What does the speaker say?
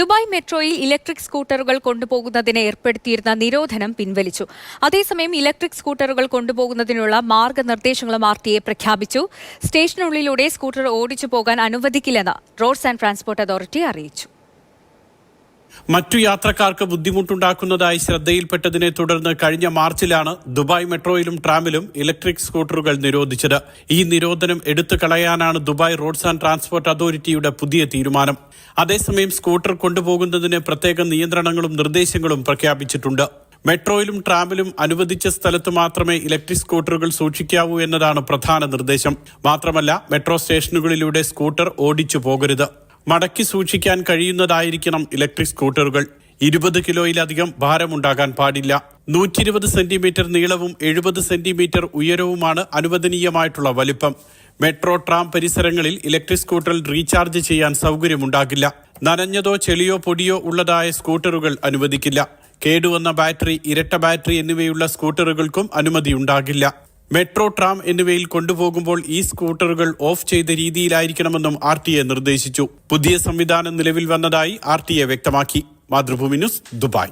Dubai മെട്രോയിൽ electric സ്കൂട്ടറുകൾ കൊണ്ടുപോകുന്നതിന് ഏർപ്പെടുത്തിയിരുന്ന നിരോധനം പിൻവലിച്ചു. അതേസമയം ഇലക്ട്രിക് സ്കൂട്ടറുകൾ കൊണ്ടുപോകുന്നതിനുള്ള മാർഗനിർദ്ദേശങ്ങളും ആർ ടി എ പ്രഖ്യാപിച്ചു. സ്റ്റേഷനുള്ളിലൂടെ സ്കൂട്ടർ ഓടിച്ചു പോകാൻ അനുവദിക്കില്ലെന്ന് റോഡ്സ് ആൻഡ് ട്രാൻസ്പോർട്ട് അതോറിറ്റി അറിയിച്ചു. മറ്റു യാത്രക്കാർക്ക് ബുദ്ധിമുട്ടുണ്ടാക്കുന്നതായി ശ്രദ്ധയിൽപ്പെട്ടതിനെ തുടർന്ന് കഴിഞ്ഞ മാർച്ചിലാണ് ദുബായ് മെട്രോയിലും ട്രാമിലും ഇലക്ട്രിക് സ്കൂട്ടറുകൾ നിരോധിച്ചത്. ഈ നിരോധനം എടുത്തു കളയാനാണ് ദുബായ് റോഡ്സ് ആൻഡ് ട്രാൻസ്പോർട്ട് അതോറിറ്റിയുടെ പുതിയ തീരുമാനം. അതേസമയം സ്കൂട്ടർ കൊണ്ടുപോകുന്നതിന് പ്രത്യേക നിയന്ത്രണങ്ങളും നിർദ്ദേശങ്ങളും പ്രഖ്യാപിച്ചിട്ടുണ്ട്. മെട്രോയിലും ട്രാമിലും അനുവദിച്ച സ്ഥലത്ത് മാത്രമേ ഇലക്ട്രിക് സ്കൂട്ടറുകൾ സൂക്ഷിക്കാവൂ എന്നതാണ് പ്രധാന നിർദ്ദേശം. മാത്രമല്ല മെട്രോ സ്റ്റേഷനുകളിലൂടെ സ്കൂട്ടർ ഓടിച്ചു പോകരുത്. മടക്കി സൂക്ഷിക്കാൻ കഴിയുന്നതായിരിക്കണം ഇലക്ട്രിക് സ്കൂട്ടറുകൾ. ഇരുപത് കിലോയിലധികം ഭാരമുണ്ടാകാൻ പാടില്ല. നൂറ്റി ഇരുപത് സെന്റിമീറ്റർ നീളവും എഴുപത് സെന്റിമീറ്റർ ഉയരവുമാണ് അനുവദനീയമായിട്ടുള്ള വലിപ്പം. മെട്രോ ട്രാം പരിസരങ്ങളിൽ ഇലക്ട്രിക് സ്കൂട്ടറിൽ റീചാർജ് ചെയ്യാൻ സൗകര്യമുണ്ടാകില്ല. നനഞ്ഞതോ ചെളിയോ പൊടിയോ ഉള്ളതായ സ്കൂട്ടറുകൾ അനുവദിക്കില്ല. കേടുവന്ന ബാറ്ററി ഇരട്ട ബാറ്ററി എന്നിവയുള്ള സ്കൂട്ടറുകൾക്കും അനുമതിയുണ്ടാകില്ല. മെട്രോ ട്രാം എന്നിവയിൽ കൊണ്ടുപോകുമ്പോൾ ഈ സ്കൂട്ടറുകൾ ഓഫ് ചെയ്ത രീതിയിലായിരിക്കണമെന്നും ആർ ടി എ നിർദ്ദേശിച്ചു. പുതിയ സംവിധാനം നിലവിൽ വന്നതായി ആർ ടി എ വ്യക്തമാക്കി. Mathrubhumi news Dubai.